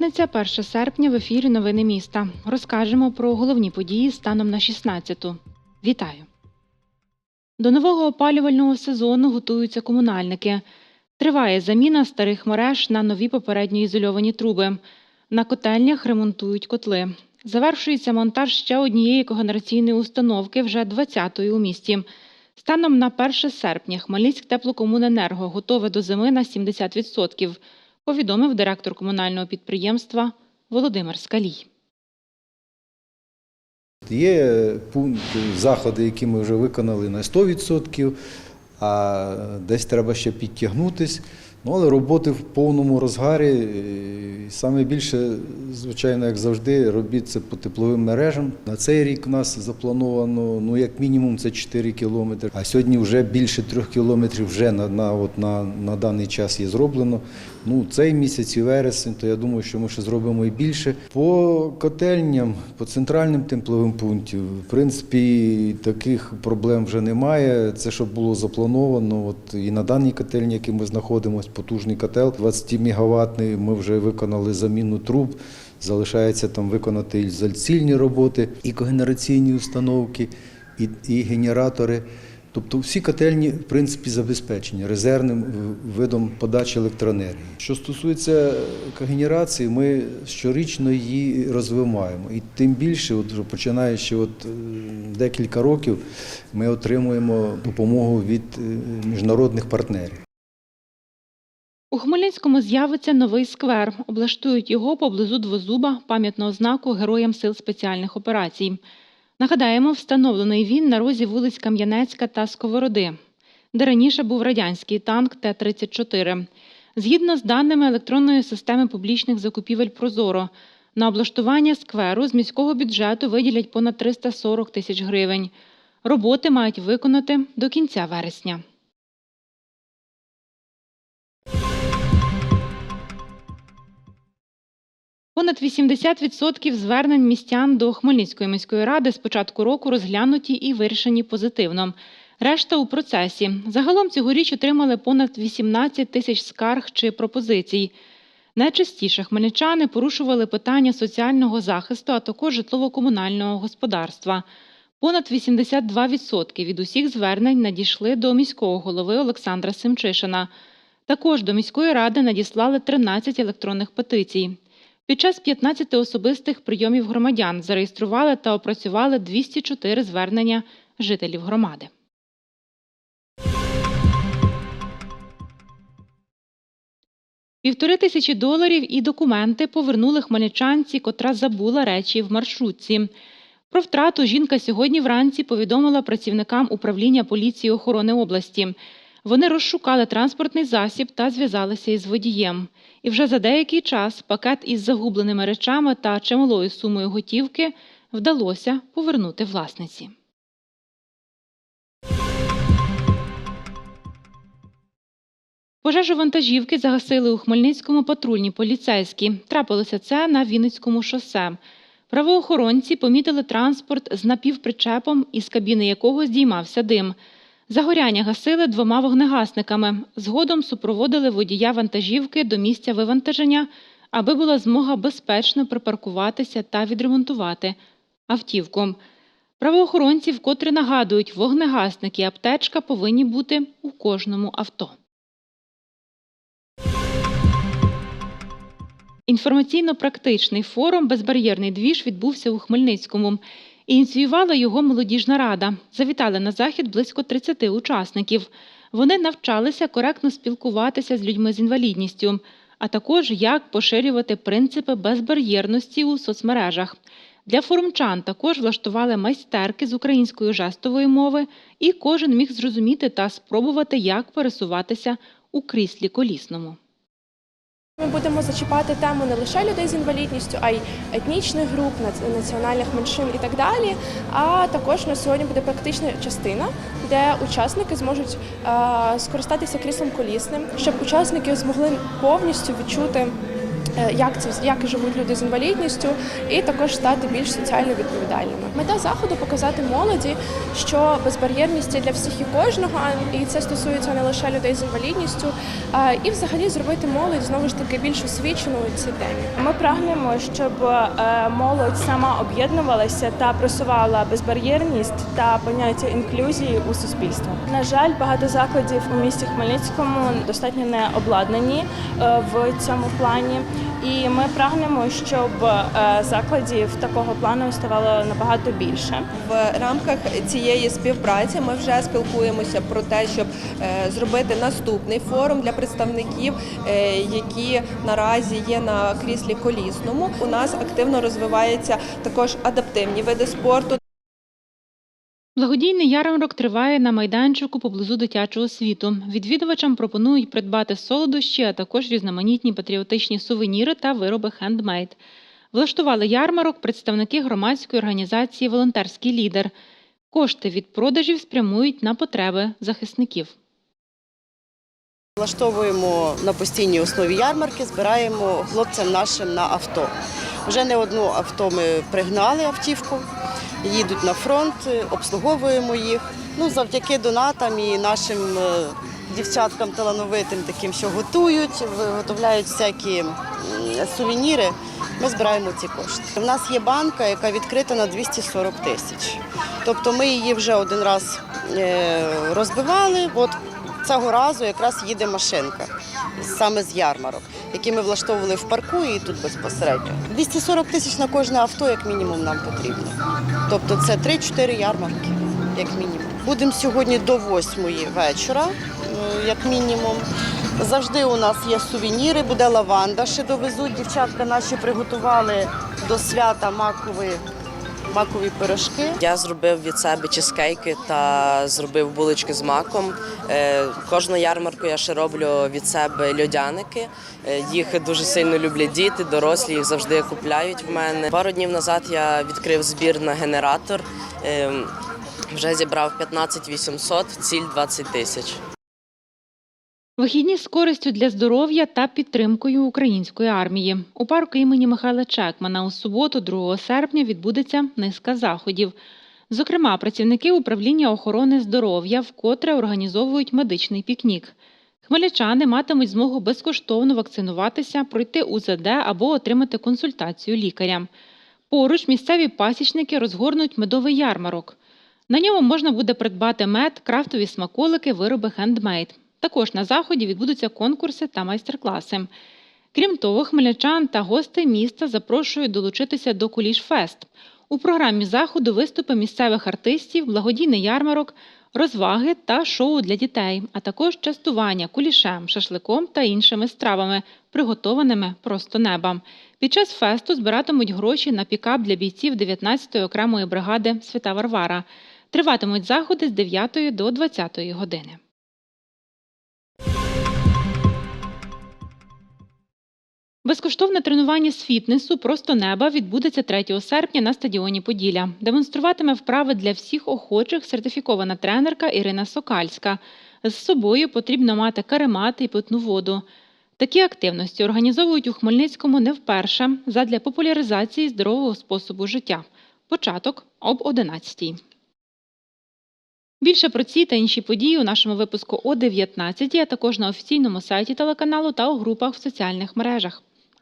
П'ятниця, 1 серпня, в ефірі Новини міста. Розкажемо про головні події станом на 16-ту. Вітаю! До нового опалювального сезону готуються комунальники. Триває заміна старих мереж на нові попередньо ізольовані труби. На котельнях ремонтують котли. Завершується монтаж ще однієї когенераційної установки, вже 20-ї у місті. Станом на 1 серпня Хмельницьк теплокомуненерго готове до зими на 70%, повідомив директор комунального підприємства Володимир Скалій. Є пункти, заходи, які ми вже виконали на 100%, а десь треба ще підтягнутись. Ну, але роботи в повному розгарі. Саме більше, звичайно, як завжди, робіт це по тепловим мережам. На цей рік у нас заплановано, ну як мінімум, це 4 кілометри. А сьогодні вже більше 3 кілометрів вже на, на, от, на, на даний час є зроблено. Ну, цей місяць і вересень, то я думаю, що ми ще зробимо і більше. По котельням, по центральним тепловим пунктам, в принципі, таких проблем вже немає. Це що було заплановано. От і на даній котельні, якій ми знаходимося, потужний котел 20 мегаваттний, Ми вже виконали заміну труб. Залишається там виконати ізоляційні роботи, і когенераційні установки, і, і генератори. Тобто всі котельні, в принципі, забезпечені резервним е, видом подачі електроенергії. Що стосується когенерації, ми щорічно її розвиваємо. І тим більше, от починаючи от е, декілька років, ми отримуємо допомогу від е, міжнародних партнерів. У Хмельницькому з'явиться новий сквер. Облаштують його поблизу двозуба пам'ятного знаку Героям сил спеціальних операцій. Нагадаємо, встановлений він на розі вулиць Кам'янецька та Сковороди, де раніше був радянський танк Т-34. Згідно з даними електронної системи публічних закупівель Прозоро, на облаштування скверу з міського бюджету виділять понад 340 тисяч гривень. Роботи мають виконати до кінця вересня. Понад 80% звернень містян до Хмельницької міської ради з початку року розглянуті і вирішені позитивно. Решта у процесі. Загалом цьогоріч отримали понад 18 тисяч скарг чи пропозицій. Найчастіше хмельничани порушували питання соціального захисту, а також житлово-комунального господарства. Понад 82% від усіх звернень надійшли до міського голови Олександра Семчишина. Також до міської ради надіслали 13 електронних петицій. Під час 15 особистих прийомів громадян зареєстрували та опрацювали 204 звернення жителів громади. Півтори тисячі доларів і документи повернули хмельничанці, котра забула речі в маршрутці. Про втрату жінка сьогодні вранці повідомила працівникам управління поліції охорони області. Вони розшукали транспортний засіб та зв'язалися із водієм. І вже за деякий час пакет із загубленими речами та чималою сумою готівки вдалося повернути власниці. Пожежу вантажівки загасили у Хмельницькому патрульні поліцейські. Трапилося це на Вінницькому шосе. Правоохоронці помітили транспорт з напівпричепом, із кабіни якого здіймався дим. Загоряння гасили двома вогнегасниками. Згодом супроводили водія вантажівки до місця вивантаження, аби була змога безпечно припаркуватися та відремонтувати автівку. Правоохоронці вкотре нагадують, вогнегасники і аптечка повинні бути у кожному авто. Інформаційно-практичний форум Безбар'єрний двіж відбувся у Хмельницькому. Ініціювала його молодіжна рада. Завітали на захід близько 30 учасників. Вони навчалися коректно спілкуватися з людьми з інвалідністю, а також як поширювати принципи безбар'єрності у соцмережах. Для форумчан також влаштували майстерки з української жестової мови, і кожен міг зрозуміти та спробувати, як пересуватися у кріслі колісному. Ми будемо зачіпати тему не лише людей з інвалідністю, а й етнічних груп, нац- національних меншин і так далі. А також на сьогодні буде практична частина, де учасники зможуть е, скористатися кріслом колісним, щоб учасники змогли повністю відчути як це як живуть люди з інвалідністю, і також стати більш соціально відповідальними. Мета заходу показати молоді, що безбар'єрність для всіх і кожного, і це стосується не лише людей з інвалідністю, і взагалі зробити молодь знову ж таки більш освіченою цій темі. Ми прагнемо, щоб е, молодь сама об'єднувалася та просувала безбар'єрність та поняття інклюзії у суспільство. На жаль, багато закладів у місті Хмельницькому достатньо не обладнані е, в цьому плані, і ми прагнемо, щоб е, закладів такого плану ставало набагато більше. В рамках цієї співпраці ми вже спілкуємося про те, щоб е, зробити наступний форум для представників, е, які наразі є на кріслі колісному. У нас активно розвиваються також адаптивні види спорту. Благодійний ярмарок триває на майданчику поблизу дитячого світу. Відвідувачам пропонують придбати солодощі, а також різноманітні патріотичні сувеніри та вироби хендмейд. Влаштували ярмарок представники громадської організації Волонтерський лідер. Кошти від продажів спрямують на потреби захисників. Влаштовуємо на постійній основі ярмарки, збираємо хлопцям нашим на авто. Вже не одну авто ми пригнали автівку, їдуть на фронт, обслуговуємо їх. Ну, завдяки донатам і нашим е, дівчаткам талановитим, таким, що готують, виготовляють всякі сувеніри. Ми збираємо ці кошти. У нас є банка, яка відкрита на 240 тисяч. Тобто ми її вже один раз е, розбивали. От цього разу якраз їде машинка саме з ярмарок, які ми влаштовували в парку і тут безпосередньо. 240 тисяч на кожне авто, як мінімум, нам потрібно. Тобто це 3-4 ярмарки, як мінімум. Будемо сьогодні до 8 вечора, як мінімум. Завжди у нас є сувеніри, буде лаванда, ще довезуть. Дівчатка наші приготували до свята макові, макові пирожки. Я зробив від себе чизкейки та зробив булочки з маком. Е, Кожну ярмарку я ще роблю від себе льодяники. Е, Їх дуже сильно люблять діти, дорослі їх завжди купляють в мене. Пару днів назад я відкрив збір на генератор. Е, Вже зібрав 15 800, ціль 20 тисяч. Вихідні з користю для здоров'я та підтримкою української армії. У парку імені Михайла Чекмана у суботу, 2 серпня, відбудеться низка заходів. Зокрема, працівники управління охорони здоров'я вкотре організовують медичний пікнік. Хмельничани матимуть змогу безкоштовно вакцинуватися, пройти УЗД або отримати консультацію лікаря. Поруч місцеві пасічники розгорнуть медовий ярмарок. На ньому можна буде придбати мед, крафтові смаколики, вироби хендмейд. Також на заході відбудуться конкурси та майстер-класи. Крім того, хмельничан та гостей міста запрошують долучитися до Куліш-фест. У програмі заходу виступи місцевих артистів, благодійний ярмарок, розваги та шоу для дітей, а також частування кулішем, шашликом та іншими стравами, приготованими просто неба. Під час фесту збиратимуть гроші на пікап для бійців 19-ї окремої бригади Свята Варвара. Триватимуть заходи з 9 до 20 години. Безкоштовне тренування з фітнесу просто неба відбудеться 3 серпня на стадіоні Поділля. Демонструватиме вправи для всіх охочих сертифікована тренерка Ірина Сокальська. З собою потрібно мати каремати і питну воду. Такі активності організовують у Хмельницькому не вперше задля популяризації здорового способу життя. Початок об 11 Більше про ці та інші події у нашому випуску о 19, а також на офіційному сайті телеканалу та у групах в соціальних мережах.